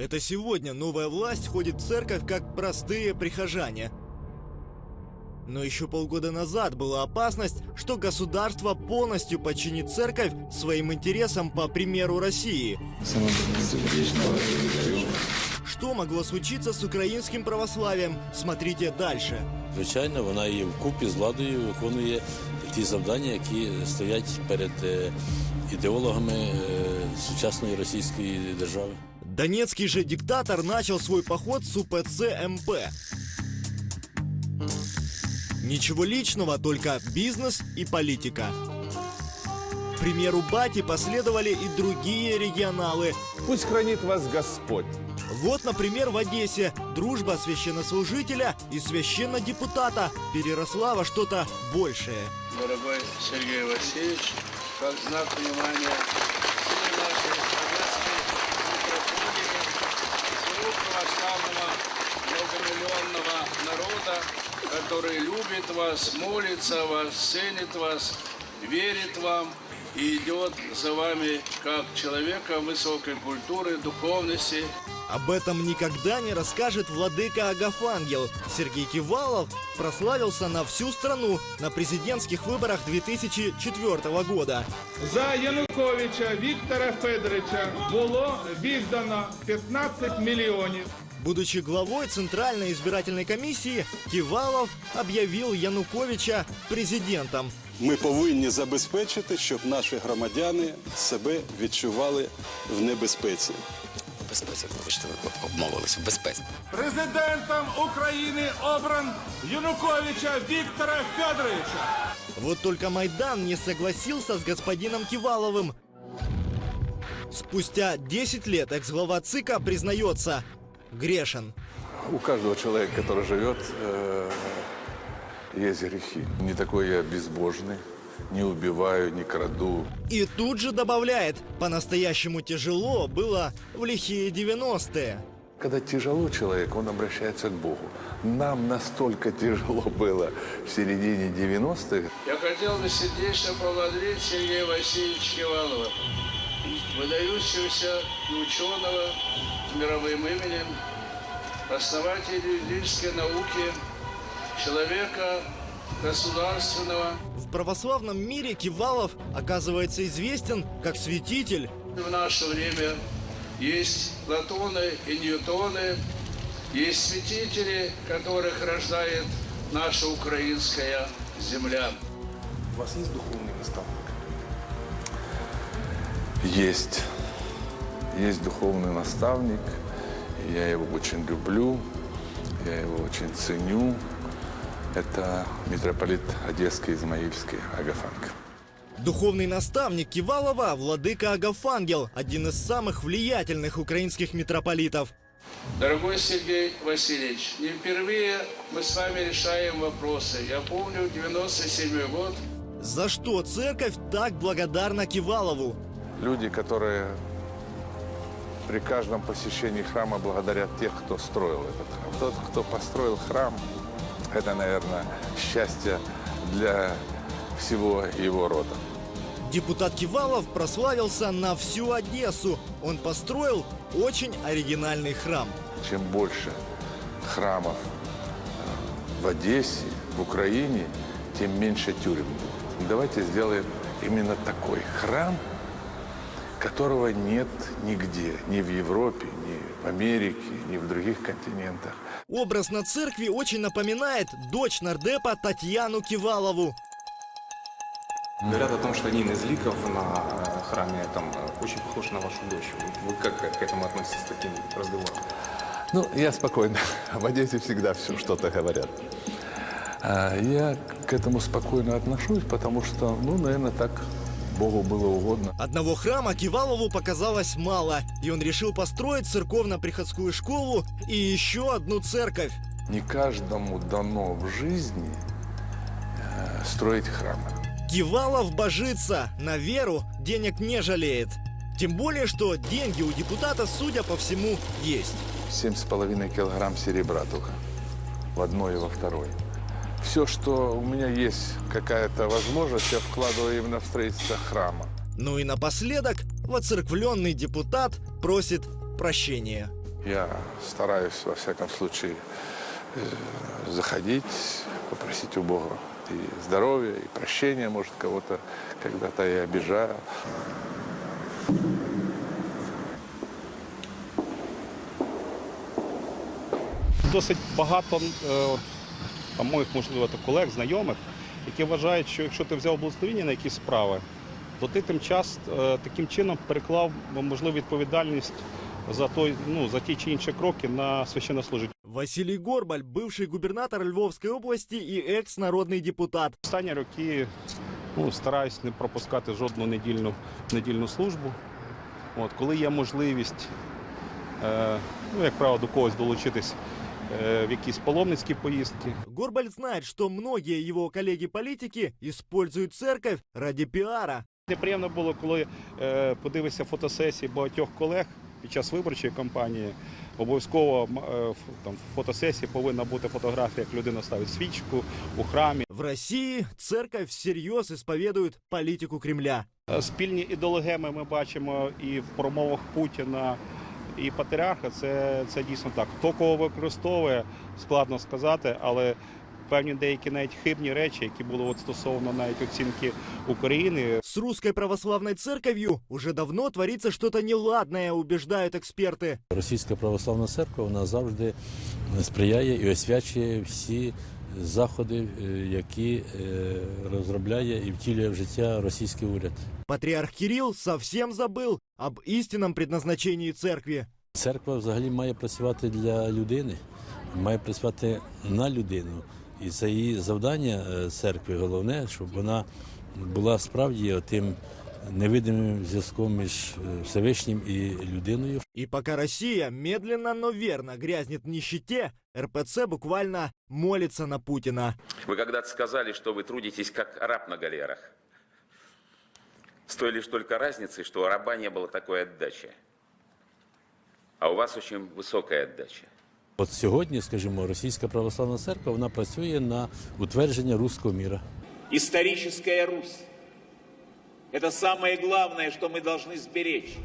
Это сегодня новая власть ходит в церковь как простые прихожане. Но еще полгода назад была опасность, что государство полностью подчинит церковь своим интересам по примеру России. Что могло случиться с украинским православием? Смотрите дальше. Звичайно, вона і вкупі з владою виконує ті завдання, які стоять перед е, ідеологами е, сучасної російської держави. Донецкий же диктатор начал свой поход с УПЦ МП. Ничего личного, только бизнес и политика. К примеру Бати последовали и другие регионалы. Пусть хранит вас Господь. Вот, например, в Одессе дружба священнослужителя и священнодепутата переросла во что-то большее. дорогой Сергей Васильевич, как знак внимания советской православного многомиллионного народа, который любит вас, молится вас, ценит вас, верит вам и идет за вами как человека высокой культуры, духовности, Об этом никогда не расскажет владыка Агафангел. Сергей Кивалов прославился на всю страну на президентских выборах 2004 года. За Януковича Віктора Федоровича було віддано 15 мільйонів. Будучи главой Центральной избирательной комиссии, Кивалов объявил Януковича президентом. Ми повинні забезпечити, щоб наші громадяни себе відчували в небезпеці. безпеці, вибачте, ви обмовились в безпеці. Президентом України обран Януковича Віктора Федоровича. Вот только Майдан не согласился с господином Киваловым. Спустя 10 лет экс-глава ЦИКа признается – грешен. У каждого человека, который живет, э, есть грехи. Не такой я безбожный, не убиваю, не краду. И тут же добавляет – по-настоящему тяжело было в лихие 90-е. Когда тяжело человек, он обращается к Богу. Нам настолько тяжело было в середине 90-х. Я хотел бы сердечно поблагодарить Сергея Васильевича Кивалова, выдающегося ученого с мировым именем, основателя юридической науки, человека государственного. В православном мире Кивалов оказывается известен как святитель. В наше время есть Платоны и Ньютоны, есть святители, которых рождает наша украинская земля. У вас есть духовный наставник? Есть. Есть духовный наставник. Я его очень люблю. Я его очень ценю. Это митрополит Одесский Измаильский Агафанг. Духовный наставник Кивалова – владыка Агафангел, один из самых влиятельных украинских митрополитов. Дорогой Сергей Васильевич, не впервые мы с вами решаем вопросы. Я помню 97 год, За что церковь так благодарна Кивалову? Люди, которые при каждом посещении храма благодарят тех, кто строил этот храм. Тот, кто построил храм, это, наверное, счастье для всего его рода. Депутат Кивалов прославился на всю Одессу. Он построил очень оригинальный храм. Чем больше храмов э, в Одессе, в Украине, тем меньше тюрем будет. Давайте сделаем именно такой храм, которого нет нигде, ни в Европе, ни в Америке, ни в других континентах. Образ на церкви очень напоминает дочь нардепа Татьяну Кивалову. Говорят о том, что один из ликов на э, храме там э, очень похож на вашу дочь. Вы как к этому относитесь с таким разговором? Ну, я спокойно. В Одессе всегда все что-то говорят. А Я к этому спокойно отношусь, потому что, ну, наверное, так Богу было угодно. Одного храма Кивалову показалось мало, и он решил построить церковно-приходскую школу и еще одну церковь. Не каждому дано в жизни э, строить храмы. Кивалов божится, на веру денег не жалеет. Тем более, что деньги у депутата, судя по всему, есть. Семь с половиной килограмм серебра только. В одной и во второй. Все, что у меня есть какая-то возможность, я вкладываю именно в строительство храма. Ну и напоследок, воцерквленный депутат просит прощения. Я стараюсь, во всяком случае, э, заходить, попросить у Бога и здоровья, и прощения, может, кого-то когда-то я обижаю. Досить багато от, там, моїх, можливо, та колег, знайомих, які вважають, що якщо ти взяв благословення на якісь справи, то ти тим час е, таким чином переклав можливу відповідальність за той, ну, за ті чи інші кроки на священнослужителя. Василий Горбаль, бывший губернатор Львовской области и экс-народный депутат. Останні роки ну, стараюсь не пропускати жодну недільну, недільну службу. От, коли є можливість, е, ну, як правило, до когось долучитись е, в якісь паломницькі поїздки, Горбаль знает, что многие его коллеги-политики используют церковь ради пиара. Неприємно було, коли е, подивився фотосесії багатьох колег під час виборчої кампанії. Обов'язково е, там, в фотосесії повинна бути фотографія, як людина ставить свічку у храмі. В России церковь всерьез исповедует политику Кремля. Спільні ідеологеми ми бачимо і в промовах Путіна, і патріарха. Це, це дійсно так. Хто кого використовує, складно сказати, але певні деякі навіть хибні речі, які були от стосовно навіть оцінки України, С русской православной церковью уже давно творится что-то неладное, убеждают эксперты. Російська православна церква вона завжди сприяє і освячує всі заходи, е, які е, розробляє і втілює в життя російський уряд. Патриарх Кирилл совсем забыл об истинном предназначении церкви. Церква взагалі має працювати для людини, має працювати на людину. І це її завдання е, церкви головне, щоб вона була справді тим невидимим зв'язком між е, Всевишнім і людиною. И пока Россия медленно, но верно грязнет в нищете, РПЦ буквально молится на Путина. Вы когда-то сказали, что вы трудитесь как раб на галерах. С той лишь только разницей, что у раба не было такой отдачи. А у вас очень высокая отдача. От сьогодні, скажімо, російська православна церква вона працює на утвердження руського міра. Историческая Русь. это самое главное, что мы должны сберечь.